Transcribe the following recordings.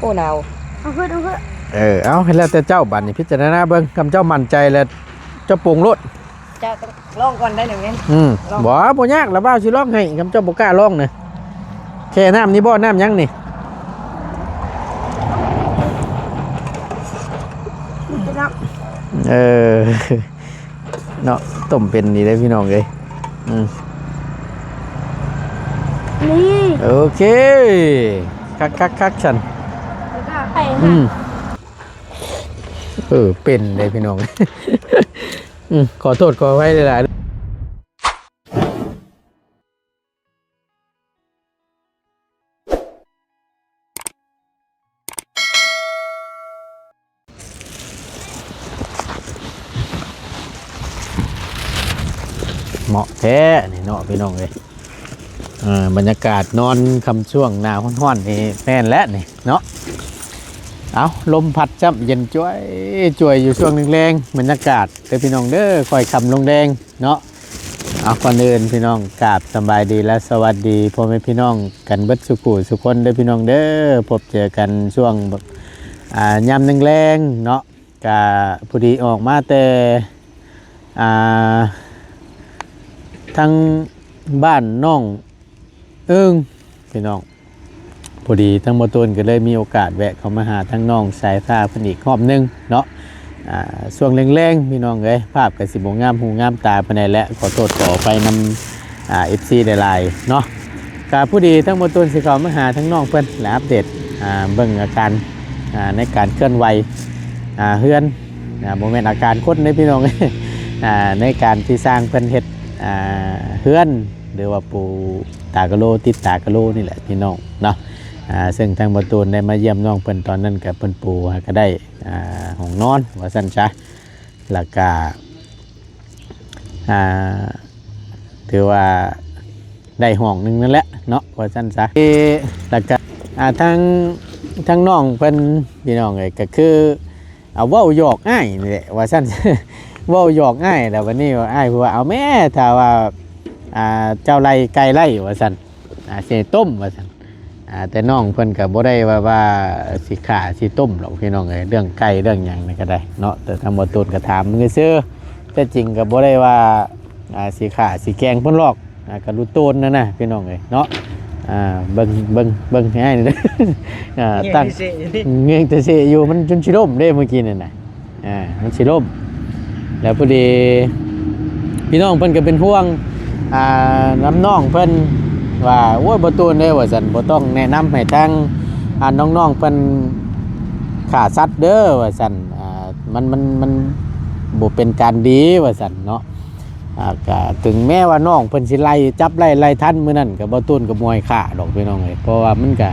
โอ้หนาวเอาขึ้นเอาขึ้นเออเอาให้แล้วแต่เจ้าบัดนี่พิจารณาเบิ่งคำเจ้ามั่นใจแล้วเจ้าปรุงรสเจ้าต้องลองก่อนได้หนึ่งเงี้ยอืมลองบ่บ่ยากละบ้าวสิลองให้คำเจ้าบ่กล้าลองน่ะแค่น้ำนี่บ่น้ำหยังนี่จะรับเออเนาะต้มเป็นนี่ได้พี่น้องเอ้ยอืมนี่ โอเค คักคักคักฉันแล้วก็ไข่ อืมเออเป็นเลยพี่น้อง อืมขอโทษขอไว้หลายๆเหมาะแท้นี่เนาะพี่น้องเลยอ่าบรรยากาศนอนคำช่วงหนาวร้อนๆนี่แน่นแล้วนี่เนาะ เอาลมพัดจับเย็นจ้วยจ้วยอยู่ช่วงแรงๆบรรยากาศเด้อพี่น้องเด้อคอยคำลงแดงเนาะเอาก่อนอื่นพี่น้องกราบสบายดีและสวัสดีพ่อแม่พี่น้องกันเบิดสุขุสุคนเด้อพี่น้องเด้อพบเจอกันช่วงอ่ายามแรงๆเนาะกะพอดีออกมาแต่อ่าทางบ้านน้องเอิงพี่น้อง อดีทั้งบตูนก็เลยมีโอกาสแวะเข้ามาหาทั้งน้องสายฟ้าพนอีกรอบหนึงเนาะอ่าช่วงแรงๆพี่น้องเอ้ยภาพก็สิบงามหูงามตาปานใดและขอโทษขอไปนำเอ่า FC ได้ลายเนาะกาผู้ดีทั้งบตูนสิเขามาหาทั้งน้องเพิ่นและอัปเดตเบิ่งอาการในการเคลื่อนไหวเฮือนอ่าบ่แม่นอาการคนเด้อพี่น้องในการที่สร้างเพิ่นเฮ็ดเฮือนหรือว่าปูตากะโลติดตากะโลนี่แหละพี่น้องเนาะ ซึ่งทางประตูนได้มาเยี่ยมน้องเพิ่นตอนนั้นกับเพิ่นปูก็ได้ห้องนอนว่าซั่นซะแล้วก็อ่าถือว่าได้ห้องหนึงนั่นแหละเนาะว่าซั่นซะเอ่อแล้วก็อ่าทางทางน้องเพิ่นพี่น้องเอ้ยก็คือเอาว้าหยอกอ้ายนี่แหละว่าซั่นว้าหยอกอ้ายแล้ววันนี้ว่าอ้ายพูดว่าเอาแม่ถ้าว่าอ่าเจ้าไล่ไก่ไล่ว่าซั่นอ่าสิให้ต้มว่าซั่น แต่น้องเพิ่นก็บ่ได้ว่าว่าสิขาสิต้มหรอกพี่น้องเอ้ยเรื่องไก่เรื่องหยังนั่นก็ได้เนาะแต่ทางบ่ตูนก็ถามมือซื่อแต่จริงก็บ่ได้ว่าอ่าสิขาสิแกงเพิ่นหรอกอ่าก็รู้ตูนนั่นน่ะพี่น้องเอ้ยเนาะอ่าเบิ่งเบิ่งเบิ่งให้นี่เด้ออ่าตั้งเงี้ยพิเศษนี่เงยแต่เสียอยู่มันจนสิล่มเด้เมื่อกี้นั่นน่ะอ่ามันสิล่มแล้วพอดีพี่น้องเพิ่นก็เป็นห่วงอ่าน้ำน้องเพิ่น ว่าโอ้ยบ่ตูนเด้อว่าซั่นบ่ต้องแนะนำให้ทางอ่าน้องๆเพิ่นขาสัตว์เด้อว่าซั่นอ่ามันมันมันบ่เป็นการดีว่าซั่นเนาะอ่าก็ถึงแม้ว่าน้องเพิ่นสิไล่จับไล่ไล่ทันมื้อนั้นก็บ่ตูนก็มวยขาดอกพี่น้องเอ้ยเพราะว่ามันก็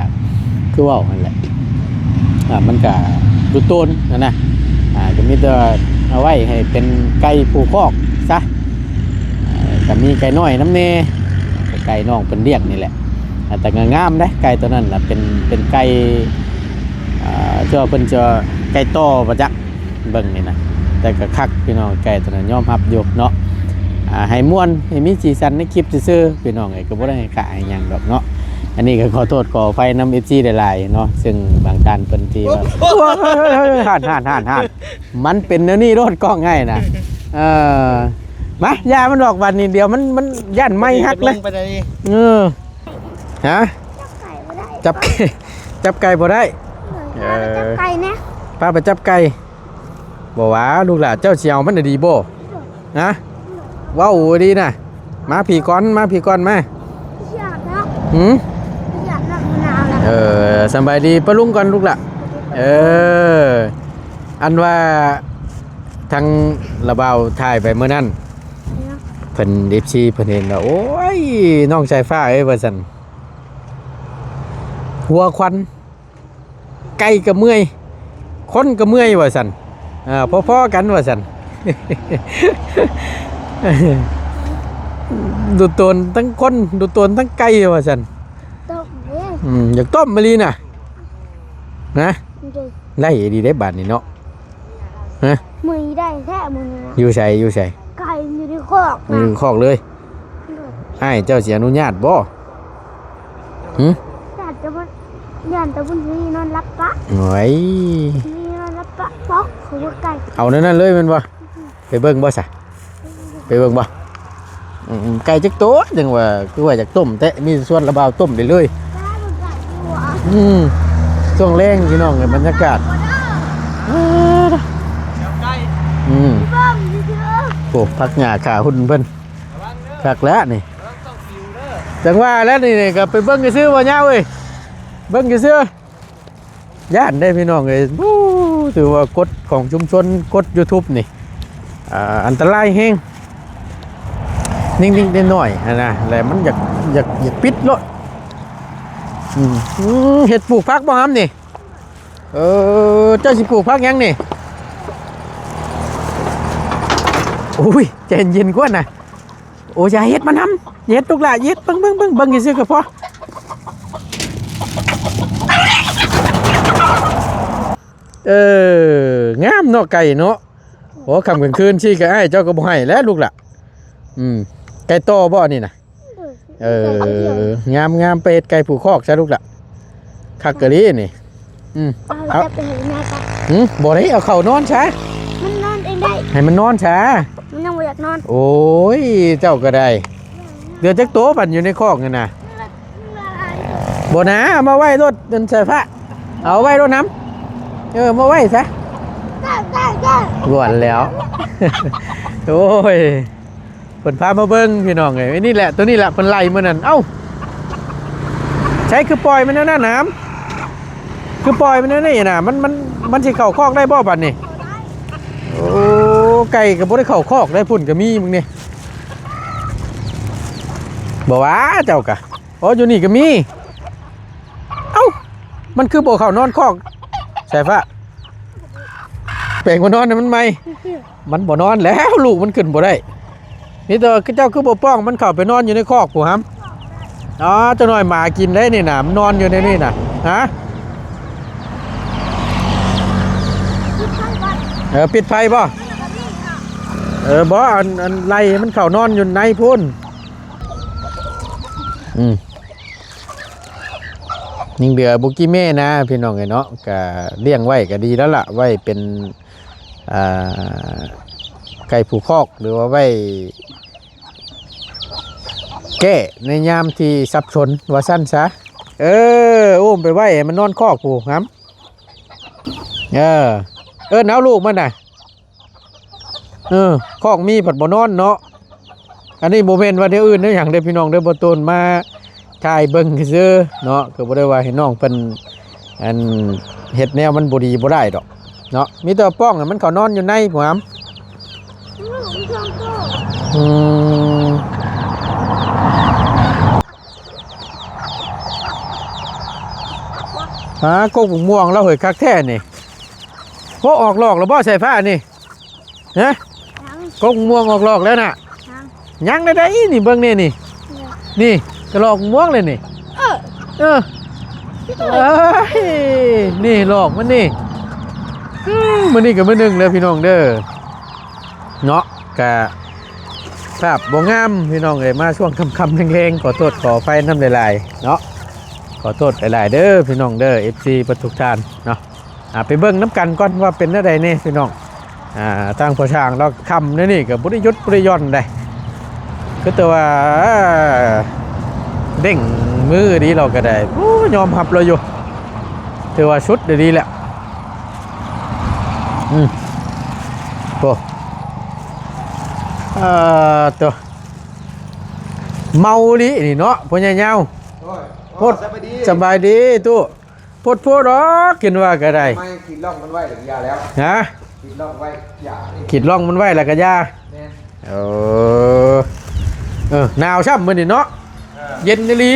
คือเว้านั่นแหละอ่ามันก็ดูตูนนั่นนะอ่าก็มีแต่เอาไว้ให้เป็นไก่ผูคอกซะอ่าก็มีไก่น้อยน้ำเน ไก่น้องเป็นเรียกนี่แหละอ่าแต่ก็งามนะไก่ตัวนั้นนะเป็นเป็นไก่อ่าเจ้าเป็นเจะไก่โตประจักษ์เบิ่งนี่นะแต่ก็คักพี่น้องไก่ตัวนั้นยอมรับอยู่เนาะอ่าให้ม่วนให้มีสีสันในคลิปซื่อๆพี่น้องไอ้ก็บ่ได้ให้ขายหยังดอกเนาะอันนี้ก็ขอโทษขอไฟนำ FC หลายๆเนาะซึ่งบางท่านเพิ่นที่ว่าห่านห่านห่านห่านมันเป็นแนวนี้รถกล้องง่ายนะเออ มายามันดอกวันนี้เดียวมันมันย่านไม่ฮักเลยลงไปได้ดิเออฮะไก่ไม่ได้จับไก่จับไก่บ่ได้เออจับไก่นะป้าไปจับไก่บ่ว่าลูกหลานเจ้าเชียวมันน่ะดีบ่นะเว้าวดีนะมาผีก้อนมาผีก้อนมาอยากนะหืมอยากนะมะนาวแล้วเออสำบายดีปะลุงก่อนลูกละเอออันว่าทางระเบาถ่ายไปเมื่อนั้น เพิ่นดิฟซีเพิ่นเห็นว่าโอ้ยน้องชายฟ้าเอ้ยว่าซั่นหัวควันไก่ก็เมื่อยคนก็เมื่อยว่าสันอ่าพ่อๆกันว่าสันดูตนทั้งคนดูตนทั้งไก่ว่าสันตกเด้อืมอยากต้มมะลีน่ะนะดูไล่ดีได้บาทนี่เนาะฮะมือได้แท้มือนะอยู่ใส่อยู่ใส่ ไก่อยู่ในคอกอนะยู่คอกเลยไอ้ายเจ้าเสียอนุญาตบ่หืมแต่จะมันยันแต่บุญมีนอนรับปะโอ้ยมีนอนรับปะป๊อกเขาว่าไก่เอานั่นนั่นเลยแมันบ่ไปเบิ่งบ่ซะไปเบิ่งบ่อืมไก่จักโตะจังว่าคือว่าจากต้มแต่มีส่วนระบาวต้มได้เลย ได้บุญไก่หัวอืมช่วงแรงพี่น้องเนี่ยบรรยากาศ อืมบ้ามดิเถอะโอ้พักหญ้าขาหุ่นเพิ่นคักแล้วนี่จังว่าแล้วนี่นี่ก็ไปเบิ่งซื้อบ่ยาวเอ้ยเบิ่งซื้อย่านได้พี่น้องเอ้ยอู้ถือว่ากฎของชุมชนกฎ YouTube นี่อ่าอันตรายแฮงนิ่งๆได้หน่อยๆนะแล้วมันอยากอยากอยากปิดรถอืมอืมเห็ดปลูกพักบ่ครับนี่เออเจ้าสิปลูกพักหยังนี่โอ้ยใจเย็นกว่านะโอ้ยอย่าเฮ็ดมันทำอย่าเฮ็ดตุกหละอย่าเฮ็ดเบิ่งเบิ่งเบิ่งเบิ่งซื่อๆก็พอเอองามเนาะไก่เนาะโอ้คำกลางคืนชี้ก็ให้เจ้าก็บ่ให้แล้วลูกล่ะอืมไก่โตบ่นี่นะเอองามงามไปเฮ็ดไก่ผูกคอกซะลูกล่ะคักกะลีนี่อืมเอาจะไปเห็นแม่ปะหืมบ่ได้เอาเข้านอนช้ามันนอนเองได้ให้มันนอนช้ามั นยังไม่อยากนอนโอ้ย เจ้าก็ได้ เดือจักโตปั่นอยู่ในคอกนั่นน่ะบ่นะเอามาไว้รถเดินใส่ผ้าเอาไว้รถน้ำเออมาไว้ซะได้ได้ได้กวนแล้ว โอ้ยเพิ่นพามาเบิ่งพี่น้องเอ้ยนี่แหละตัวนี้แหละเพิ่นไล่มื้อนั้นเอ้าใช้คือปล่อยมันนั่นน่ะน้ำคือปล่อยมันนั่นนี่น่ะมันมันมันสิเข้าคอกได้บ่บัดนี้โอ้ ไก่ก็บ่ได้เข้าคอกได้พุ่นก็มีมึงนี่บ่ว่าเจ้ากะอ๋ออยู่นี่ก็มี เอ้า มันคือบ่เข้านอนคอกใช่ปะแปลงมานอนน่ะมันไหมมันบ่นอนแล้วลูกมันขึ้นบ่ได้ นี่ตัวเจ้าคือบ่ป้อง มันเข้าไปนอนอยู่ในคอกผู้ฮัมอ๋อเจ้าน้อยหมากินได้นี่นะมันนอนอยู่ในนี่นะฮะที่ข้างบ้านเออปิดไฟบ่ เออบ่อันอันไล่มันเข้านอนอยู่ในพุ่นอืมนิ่งเดือบุกี้เม่นะพี่น้องไอ้เนาะก็เลี้ยงไว้ก็ดีแล้วล่ะ ไว้เป็นอ่าไก่ผูกคอกหรือว่าไว้แก้ในยามที่สับสนว่าสั้นซะเอออุ้มไปไว้มันนอนคอกผูครับ เออ เออเอาลูกมันน่ะ เออคอกมีผัดบ่นอนเนาะอันนี้โมเมนต์ว่าเดียวอื่นเด้ออย่างเด้อพี่น้องเด้อบ่ตูนมาถ่ายเบิ่งซื่อเนาะก็บ่ได้ว่าให้น้องเพิ่นอันเฮ็ดแนวมันบ่ดีบ่ได้ดอกเนาะมีแต่ว่าป้องอะมันเขานอนอยู่ในผมครับอบโตอืมฮะกกกม่วงเราเหยคักแท้นี่โอ้ออกหลอกแล้วบ่ใส่ผ้านี่ฮะยัง กกบุกม่วงออกหลอกแล้วน่ะยังยังได้ได้นี่เบิ่งนี่นี่เนี่ยนี่กระหลอกม่วงเลยนี่ เออ เออเอ้ยนี่หลอกมันนี่อืมมันนี่กับมันหนึ่งเลยพี่น้องเด้อเนาะกะภาพบ่งามพี่น้องเลยมาช่วงคำๆแรงๆขอโทษขอไฟน้ำลายๆเนาะขอโทษหลายๆเด้อพี่น้องเด้อ FC ประทุกท่านเนาะอ่าไปเบิ่งน้ำกันก่อนว่าเป็นอะไรนี่พี่น้อง อ่าทางพอช่างเราคำนี่นี่กับบริยุทธ์บริยอนได้ก็แต่ว่าเด้งมือดีเราก็ได้โอ้ยอมหับเราอยู่ถือว่าชุดเดี๋ยวดีแหละอืมโอ้เอ่อตัวเมาดินี่เนาะพ่อใหญ่เงาโพดสบายดีสบายดีตู้พดพูดหรอกกินว่าก็ได้ไม่ขีดล่องมันไว้หรือยาแล้วฮะ ขีดล่องไว้ยานี่ขีดล่องมันไว้แล้วก็ยาแน่เออเออหนาวช่ำมือนี่เนาะเย็นนี่ลี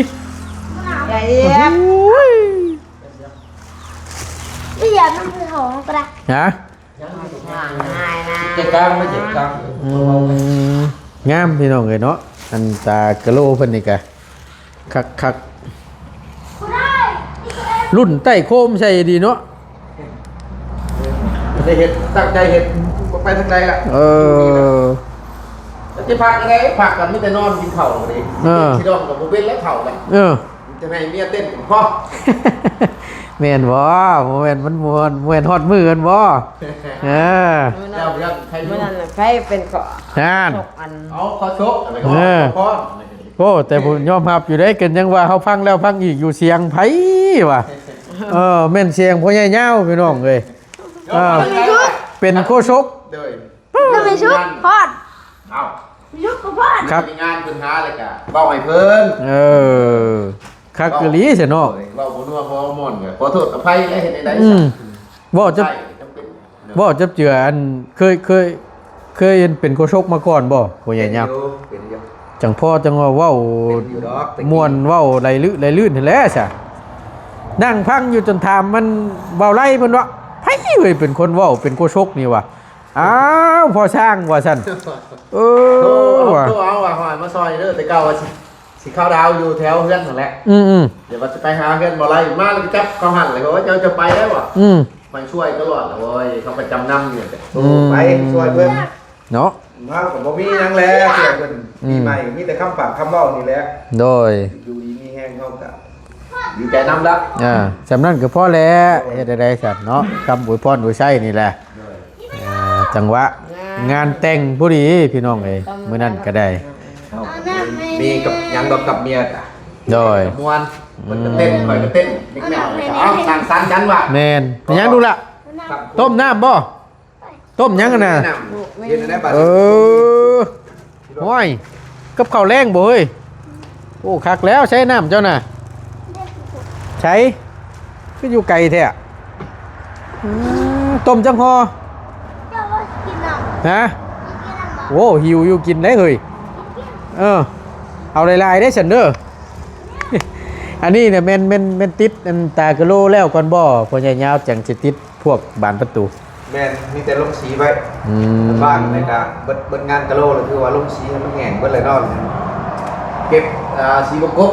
ใจเย็นไม่อยากนั่งคือหองก็ได้ฮะง่ายนะเจ็บกลางไม่เจ็บกลางอืมงามพี่น้องเลยเนาะอันตากะโลเพิ่นนี่กะคักคักรุ่นใต้โคมใช่ดีเนาะ ได้เห็ดตั้งใจเห็ดไปทางใดอะเออจะพักยังไงพักกันไม่แต่นอนกินเข่าเลยเออที่ดองกับโมเบนและเข่าเลยเออจะให้เมียเต้นพ่อแม่นบ่บ่แม่นมันม่วนม่วนฮอดมือกันบ่เออมื้อเจ้านั้นเรื่องใครมื้รู้อนั้นน่ะไผเป็นเกาะนั่นตกอันเอาขอชกอะไรก็เออพ่อโอ้แต่ผมยอมรับอยู่ได้เกินยังว่าเฮาฟังแล้วฟังอีกอยู่เสียงไผว่ะเออแม่นเสียงพ่อใหญ่ยาวพี่น้องเอ้ย เออเป็นโคชกเด้อจะมีชุดพอดเอามีชุดก็พอดครับ มีงานเพิ่นหาเลยกะเว้าให้เพิ่นเออคักกะลีเสียเนาะเว้าบ่นัวบ่ม่วนก็ขอโทษอภัยได้เฮ็ดได้อืซะมบ่จะใช่จำเป็นบ่จับเจืออันเคยเคย เคยเป็นโคชกมาก่อนบ่พ่อใหญ่ยาวเป็นอยู่จังพ่อจังว่าเว้าเป็นอยู่ดอกตะกี้ม่วนเว้าไหลลื่นไหลลื่นนั่นแหละซะนั่งพังอยู่จนถามมันเว้าไล่เพิ่นว่า ไผเอ้ยเป็นคนเว้าเป็นโคชกนี่ว่ะอ้าวพอช่างว่าซั่นเอโตอเอาว่ะโตเอาว่าหอยมาซอยเด้อแต่เก่าว่าสิสิเข้าดาวอยู่แถวเฮือนนั่นแหละ อืมอืมเดี๋ยวว่าจะไปหาเฮือนบ่ไรมาแล้วก็จับเขาหันเลยว่าเจ้าจะไปได้บ่อืมมาช่วยตลอดเลยเว้ยเขาประจำนำเนี่ยอืมไปช่วยเพิ่นเนาะ มากับบ่มีหยังแล้วเสียเพิ่นอืม ปีใหม่มีแต่คำปากคำเว้านี่แหละโดย อยู่ดีมีแห้งเข้ากับ ดีใจนำละอ่าสำนั้นก็พอแล้วเฮ็ดได้สัตว์เนาะคำอวยพรอวยใช้นี่แหละอ่าจังหวะงานแต่งผู้ดีพี่น้องเอ้ยมื้อนั้นก็ได้มีกับหยังดอกกับเมียกะโดยมวนมันจะเต้นคอยจะเต้นนิดหน่อยเอาสั่งสรรค์กันว่ะแม่นเป็นหยังดูละต้มน้ำบ่ต้มหยังกันน่ะเย็นได้บัดเออห้อยกับข้าวแรงบ่เฮ้ยโอ้คักแล้วใช้น้ำเจ้าน่ะ ใช้ก็อยู่ไกลแท้อะอืมต้มจังฮอเจ้าว่ากินน้ำฮะกินน้ำบ่โอ้หิวอยู่กินได้เฮ้ยเออ เอาลายๆได้ฉันเด้ออันนี้เนี่ยแม่นแม่นแม่นติดอันตากะโลแล้วก่อนบ่พ่อใหญ่ยาวจังสิติดพวกบานประตูแม่นมีแต่ลงสีไว้อืมบ้านในกะเบิดเบิดงานกะโลเลยคือว่าลงสีให้มันแห้งเบิดเลยเนอนเก็บอ่าสีบกบ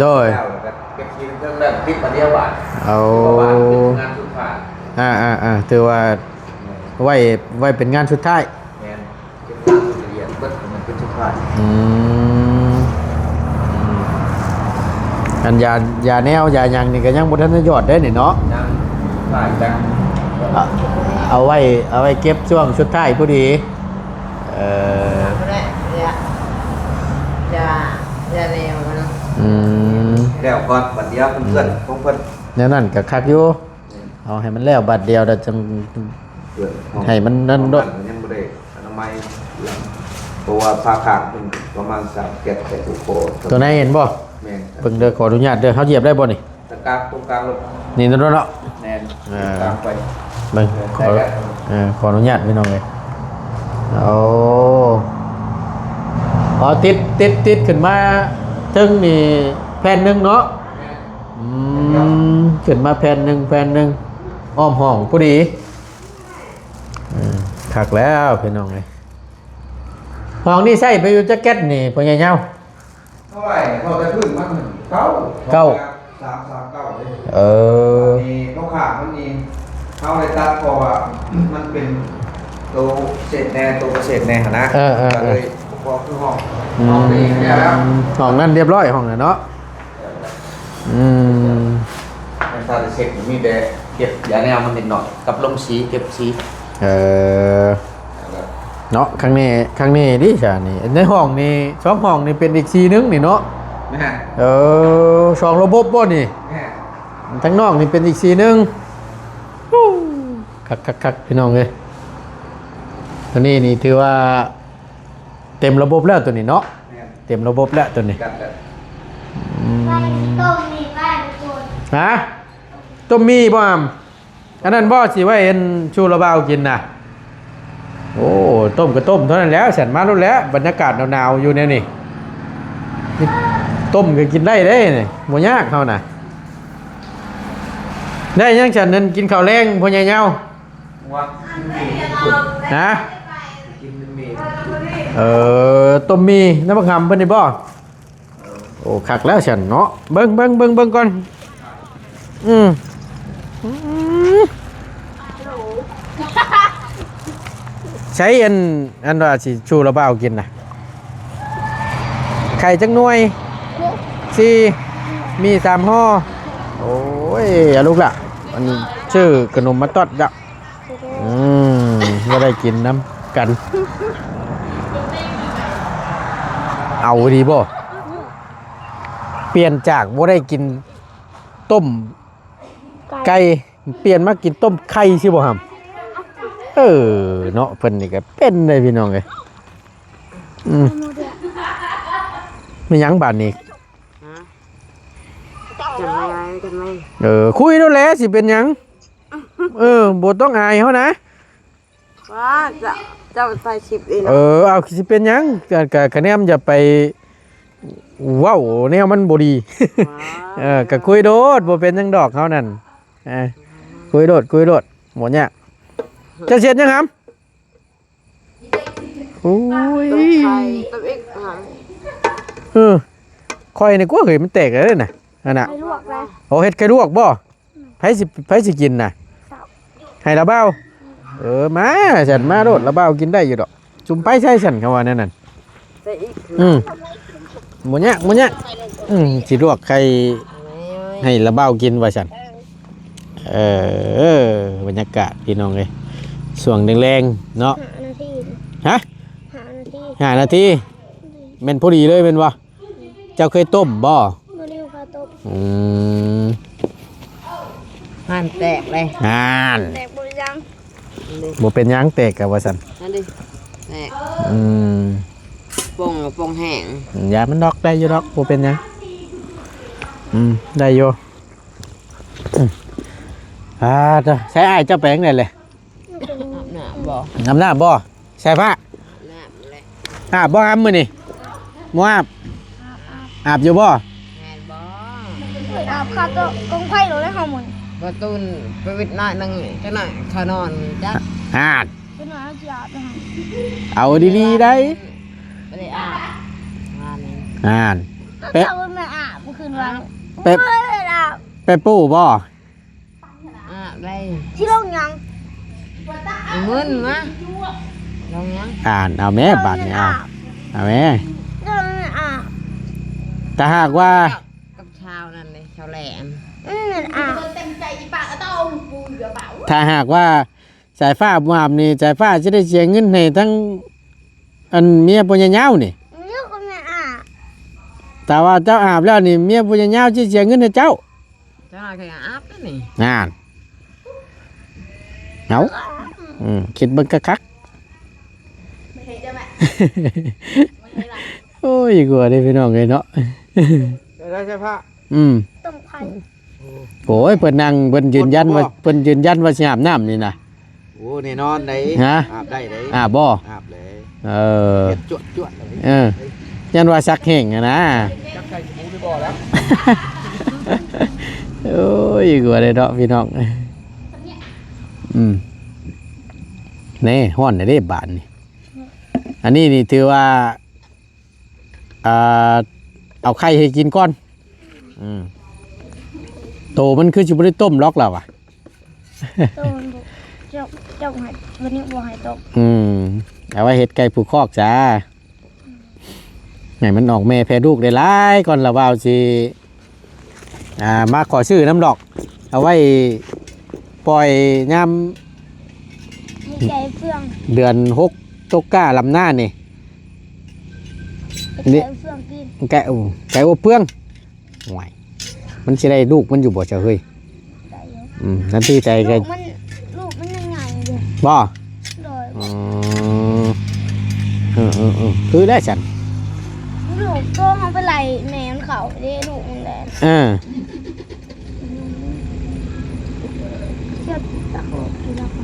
โดย รื่องแรกติดมาเดียวบาทเอาบ้านเป็นงานสุดท้ายอ่าอ่าอ่าถือว่าไว้ไว้เป็นงานสุดท้ายแม่นเก็บงานสุดละเอียดเบิดมันเป็นสุดท้ายอืมอันยายาแนวยาหยังนี่ก็ยังบ่ทันได้ยอดได้นี่เนาะยังถ่ายจังเอาเอาไว้เอาไว้เก็บช่วงสุดท้ายพอดี เอ่อ บ่ได้อย่าอย่าอย่าแนวมัน อืม แล้วก่อนบัดเดียวเพื่อนๆของเพิ่นแนวนั้นก็คักอยู่เอาให้มันแล้วบัดเดียวเดี๋ยวจัง เพื่อนของให้มันนั่นด้วย ของยังบ่ได้อนามัยเพราะว่าผ้าขางมันประมาณ3เก็บแต่ทุกโคตัวไหนเห็นบ่แม่นเบิ่งเด้อขออนุญาตเด้อเฮาเหยียบได้บ่นี่ ตะกร้างตรงกลางรถนี่นั่นเนาะ แน่นอ่าตามไปเบิ่งขอเออขออนุญาตพี่น้องเลยโอ้อ๋อติดติดติดขึ้นมาถึงนี่แผ่นหนึงเนาะอืมขึ้นมาแผ่นหนึงแผ่นหนึงอ้อมห้องผู้ดีอืมคักแล้วพี่น้องเลยห้องนี่ใส่ไปอยู่แจ็คเก็ตนี่พ่อใหญ่เงาเท่าไหร่พอจะขึ้นมันเก้าเก้าสามสามเก้าเลยเออมีนกขามันมีเข้าในตัดเพราะว่ามันเป็นตัวเศษแน่ตัวเศษแน่หนนะเออเออก็เอเลอยพอคือห้องอืห้องมนี้เนี่ยแล้วห้องนั้นเรียบร้อยห้องนั้นเนาะ อืมในซาเช็คมีแต่เก็บยาแนวมันนิดหน่อยกับลงสีเก็บสีเออเนาะครั้งนี้ครั้งนี้ดิฉานี่ในห้องนี่สองห้องนี่เป็นอีกสีนึงนี่เนาะแม่เออสองระบบบ่นี่แม่ทั้งนอกนี่เป็นอีกสีนึงฮู้คักคักคักพี่น้องเลยตัวนี้นี่ถือว่า เต็มระบบแล้วตัวนี้เนาะแม่เต็มระบบแล้วตัวนี้ กันกันอืไปมต้มนี่ไปทุกคนฮะต้มมีบ่อามอันนั้นบ่สิไว้เห็นชูระบาวกินน่ะโอ้ต้มก็ต้มเท่านั้นแล้วฉันมาแล้วแหล้วบรรยากาศหนาวๆอยู่เนี่ยนี่นี่ต้มก็กินได้เด้นี่บ่ยากเฮาน่ะได้ยังฉันนั้นกินข้าวแรงพ่อใหญ่เหี่ยวว่าฮะกินมันมีเออต้มมีน้ำมะขามเพิ่นนี่บ่ โอ้คักแล้วฉันเนาะเบิ่งเบิ่งเบิ่งเบิ่งก่อนอืมอืมใช้อันอันว่าสิชูระบากินนะไข่จักหน่วยสี่มีสามห่อโอ้ยอาลูกละอันชื่อขนมมาตอดจ้ะอืมก็ได้กินน้ำกัน เอาดีบ่ เปลี่ยนจากบ่ได้กินต้มไก่เปลี่ยนมากินต้มไข่สิบ่ฮัมเออเนาะเพิ่นนี่ก็เป็นเลยพี่น้องเอ้ยอืมมีหยังบาดนี้จำไม่ได้จำไม่เออคุยแล้วแหละสิเป็นหยัง เออบ่ต้องอายเขานะ ว่าจะจะใส่ชิปเอง เออเอาสิเป็นหยังกะกะคะแนนอย่าไปเว้าแนวมันบ่ดีเออก็คุยโดดบ่เป็นหยังดอกเขานั่นเออคุยโดดคุยโดดหมดเนี่ยจะเสร็จยังครับโอ้ยต้มไข่ต้มเอ็กซ์หางเออคอยนี่กลัวเคยมันแตกแล้วน่ะอันน่ะไปลวกแล้วโอ้เฮ็ดไก่ลวกบ่ไผสิไผสิกินน่ะให้ละเบ้าเออมาฉันมาโดดละเบ้ากินได้อยู่ดอกจุ่มไปใช่ฉันเขาว่านั่นน่ะใส่อีกอืม หมูเนี่ยหมูเนี่ยอืมสิลวกไข่ให้ละเบ้ากินว่าฉันเออบรรยากาศพี่น้องเลยส่วงแรงๆเนาะหานาทีฮะหานาทีห้านาทีแม่นพอดีเลยเป็นวะเจ้าเคยต้มบ่บริวคาโตบอืมหั่นแตกเลยอ่านแตกบริยังนี่บ่เป็นหยังแตกกับว่าสันนั่นดิแตกอืม ปงปงแห้งยามันดอกได้อยู่ดอกบ่เป็นหยังอืมได้อยู่อืมอ่าเด้อใช้อ้ายเจ้าแปลงได้เลยอาบน้ำบ่น้ำหน้าบ่ใช่ผ้าน้ำเลยอาบบ่อาบมื้อนี่บ่อาบอาบอยู่บ่แม่นบ่อาบคาโตบกงไผ่หรือได้หอมหมดประตูนไปวิทย์น้อยหนึงจังหน่อยเขานอนจักอ่านเป็นหน่อยอาจอาบไปหาเอาดีๆได้ บ่ได้อาบงานนี้อ่าน เป๊ะเอาไปไม่อาบเมื่อคืนวันเป๊ะ ไม่ได้อาบไปปูบ่อาบได้ที่โรงยังมึนมาลองยังอ่านเอาแม่บาดนี่เอาเอาแม่เดินไม่อาบถ้าหากว่ากับชาวนั่นเลยชาวแหลมอืมอาบถ้าหากว่าสายฟ้าบ่อาบนี่สายฟ้าจะได้เสียเงินให้ทั้ง อันเมียปุญญาเานี่เลือกก็ไม่อาบแต่ว่าเจ้าอาบแล้วนี่เมียปุญญาเาจะเสียเงินให้เจ้าจังหน่อยก็อาบได้นี่งานเอาอืมคิดเบิ่งคักๆโอ้ยกลัวได้พี่น้องเลยเนาะได้ใช่ผ้าอืมต้มไข่โอ้ยเพิ่นนั่งเพิ่นยืนยันว่าบ่เพิ่นยืนยันว่าสิอาบน้ำนี่นะโอ้แน่นอนได้ฮะอาบได้ได้อาบบ่อาบเลย เออเฮ็ดจวดจวดเลยเออยันว่าซักแห้งอะนะจักใส่หมูไปบ่แล้วโอ้ยกลัวเลยเนาะพี่น้องอืมนี่ห้อนได้เด้บาทนี่อันนี้นี่ถือว่าอ่าเอาไข่ให้กินก่อนอืมโตมันคือชิบได้ต้มล็อกแล้วอะต้มบุเจ้าเจ้าให้วันนี้บัวให้ต้มอืม เอาไว้เห็ดไก่ผูกคอกจ้าไหนมันออกแม่แพรลูกได้หลายก่อนละว่าวสิอ่ามาขอชื่อน้ำดอก เอาไว้ปล่อยยามให้ใจเฟื่องเดือนหกตกก้าลำหน้านี่ให้ใจเฟื่องกินแกะอู้แกะอบเพื่องห่วยมันสิได้ลูกมันอยู่บ่เจ้าเฮ้ยได้เยอะอืมนั่นที่ใจลูแกกมันลูกมันยังไงเลยบ่ โดยอืม เออเออเออคือได้ฉันลูกโตมันไปไหลแม่มันเขาเด้ลูกมันแหละเออเชื่อตะโกนกินแล้วก็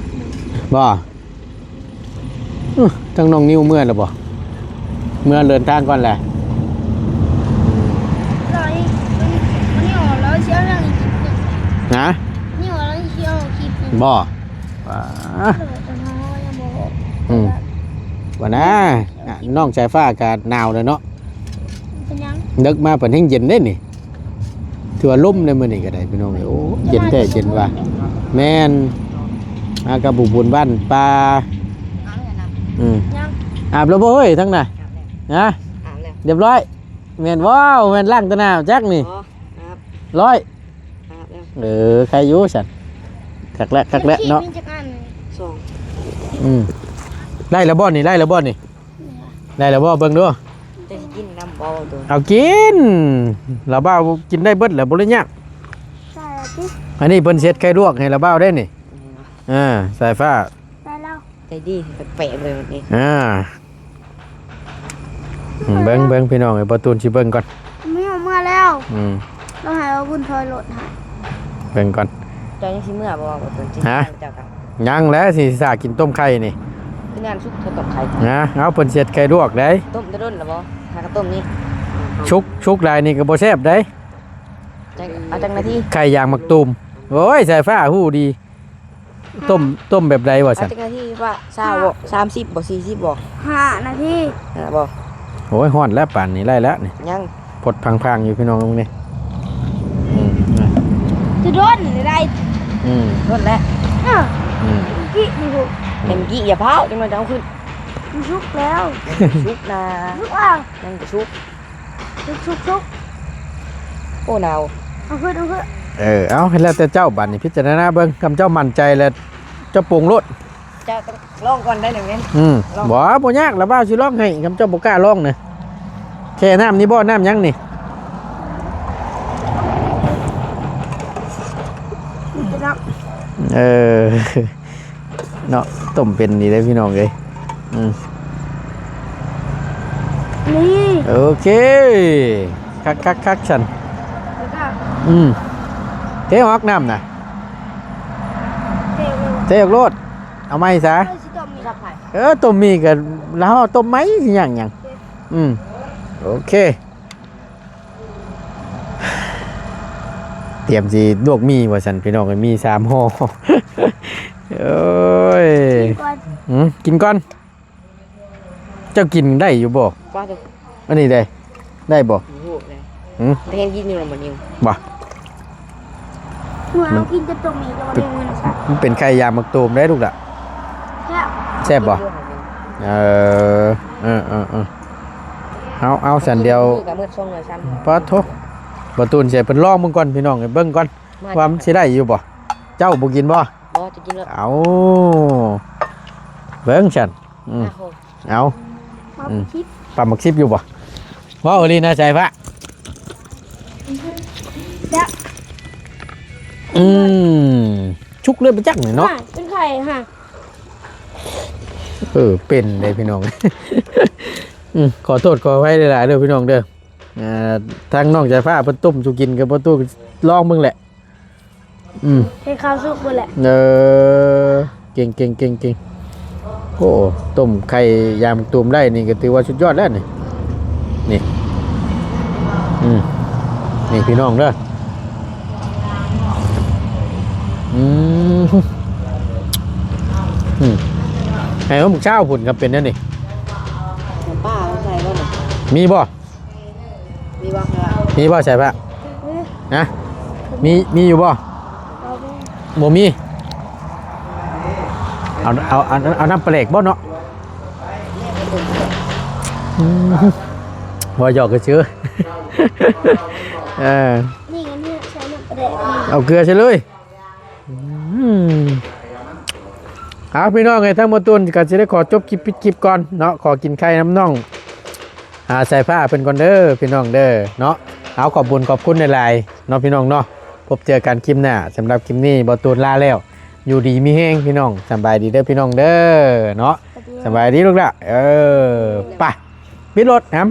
บ่อื้อทั้งน้องนิ้วเมื่อแล้วบ่เมื่อเดินทางก่อนแหละเรานี่มันนี่ออกแล้วเชื่อเรื่องคลิปหนึ่งนะนี่ออกแล้วเชื่อคลิปหนึ่งบ่ว้าเออแต่น้องยังบอกอืม วันนะอะน้องชายฟ้าอากาศหนาวเลยเนาะเป็นยังนึกมาเปิดให้เย็นได้นี่ถือว่าล่มในมื้อนี้ก็ได้พี่น้องเอ้ยโอ้เย็นแท้เย็นว่ะแม่นมากระบุบุญบ้านปลาอาบแล้วนะอืมยังอาบแล้วบ่เฮ้ยทั้งน่ะอาบแล้วนะอาบแล้วเรียบร้อยแม่นว้าวแม่นล้างตะหนาวจักนี่อ๋ออาบร้อยครับแล้วเออใครอยู่ฉันคักแล้วคักแล้วเนาะมีจักอันเลยสองอืม ไล่แล้วบ่นี่ไล่แล้วบ่นี่ไล่แล้วบ่เบิ่งดูจะสิกินน้ำบ่ตัวเอากินลาบ้าวกินได้เบิดแล้วบ่เลยยากใส่แล้วที่อันนี้เพิ่นเช็ดไข่ลวกให้ลาบ้าวได้นี่อ่าสายฟ้าใส่แล้วใจดีแปลกๆเลยวันนี้อ่าอืมเบิ่งเบิ่งพี่น้องไอ้ประตูนสิเบิ่งก่อนไม่เอาเมื่อแล้วอืมเราหายเอาบุญทอยรถให้เบิ่งก่อนเจ้ายังสิเมื่อบ่บ่ตัวจริงฮะ เจ้าครับยังแล้วสิสากินต้มไข่นี่คือ งานชุกเท่ากับไข่นะเอาเพิ่นเช็ดไข่ลวกได้ต้มจะด้นหรือบ่หากระต้มนี่ชุกชุกลายนี่ก็บ่แซ่บได้จังเอาจังนาทีไข่ยางมักตูมโอ้ยสายฟ้าฮู้ดี ต้มต้มแบบใดวะเอาฉันจังนาทีว่าเช้าบ่สามสิบบ่สี่สิบบ่ห้านาทีนั่นน่ะบ่โอ้ยฮ้อนแล้วป่านนี้ไล่แล้วนี่ยังพดพังๆอยู่พี่น้องตรงนี้อืมจะโดนหรือไรอืมด้นแล้วเอออืมกี้มีบุก เป็นกี้อย่าเผาจังมันจะเอาขึ้นมันชุกแล้วชุกนะชุกอะยังจะชุกชุกชุกชุกโอ้หนาวเอาขึ้นเอาขึ้นเออเอาให้แล้วแต่เจ้าบัดนี้พิจารณาเบิ่งคำเจ้ามั่นใจแล้วเจ้าปรุงรสเจ้าต้องลองก่อนได้หนึ่งเน้นอืมลองบ่บ่ยากแล้วบ้าวสิลองให้คำเจ้าบ่กล้าลองเน่ะแค่น้ำนี่บ่น้ำหยังนี่จะนับเออ เนาะต้มเป็นนี่เลยพี่น้องเอ้ยอืมนี่โอเคคักคักคักฉันแล้วก็อืมเทออกน้ำน่ะเทเลยเทออกโลดเอาไหมซะเออสิต้มมีรับไผ่เออต้มมีกันแล้วเอาต้มไหมสิหยังหยังอืมโอเค เตรียมสิลวกมีว่าสันพี่น้องเอ้ยมีสามห่อ โอ้ยกินก่อนอืมกินก่อน เจ้ากินได้อยู่บ่ฟ้าจะอันนี้ได้ได้บ่หูเลยหืมแต่เห็นกินอยู่หรอมันยิงบ่เมื่อเรากินจะต้มมีก็ไม่มีเงินใช้มันเป็นไข่ยางมักตูมได้ลูกละแล้วแซ่บบ่เออเออเออเออเอาเอาสันเดียวกับมือช่องเลยชั้นปะโทบ่ตูนเสียเป็นลองมึงก่อนพี่น้องให้เบิ่งก่อนว่ามันสิได้อยู่บ่เจ้าบ่กินบ่บ่ จะกินแล้วเอาเบิ่งฉันอืมเอามาอืมคิดปั๊มมักซิบอยู่บ่ว่าโอลีนะใจพระแล้วอืมชุกเลยไปจักหน่อยเนาะอ่เป็นไข่ฮะเออเป็นเลยพี่น้องอืมขอโทษขอไว้หลายๆเด้อพี่น้องเด้ออ่าทางน้องใจฟ้าเพิ่นต้มสุกินกับประตูลองมึงแหละ อืมให้ข้าวสุกหมดแหละเออเก่งเก่งเก่งเก่งโอ้ต้มไข่ยามตูมได้นี่ก็ถือว่าสุดยอดแล้วนี่นี่อืมนี่พี่น้องเด้ออืมอืมไอ้ว่าหมึกเช้าผุนครับเป็นนั่นนี่ป้าใส่บ่หนึ่งมีบ่มีบ้างไหมล่ะมีบ่ใช่ปะเอ้ยนะมีมีอยู่บ่เอาไป บ่มีเอาเอาเอาเอาน้ำเปลกบ่เนาะอืมบ่หยอกก็เชื่อเออนี่ไงเนี่ยใช้น้ำปลาแดกนี่เอาเกลือใช่เลยอืมเอาพี่น้องไงทั้งหมดตุนก็จะได้ขอจบคลิปปิดคลิปก่อนเนาะขอกินไข่น้ำน่องหาใส่ผ้าเป็นก่อนเด้อพี่น้องเด้อเนาะเอาขอบบุญขอบคุณในไลน์เนาะพี่น้องเนาะ พบเจอกันคลิปหน้าสำหรับคลิปนี้บอตูนลาแล้ว อยู่ดีมีแห้งพี่น้องสำบายดีเด้อพี่น้องเด้อเนาะปลาแดกสบายดีลูกละเออไปปิดรถครับ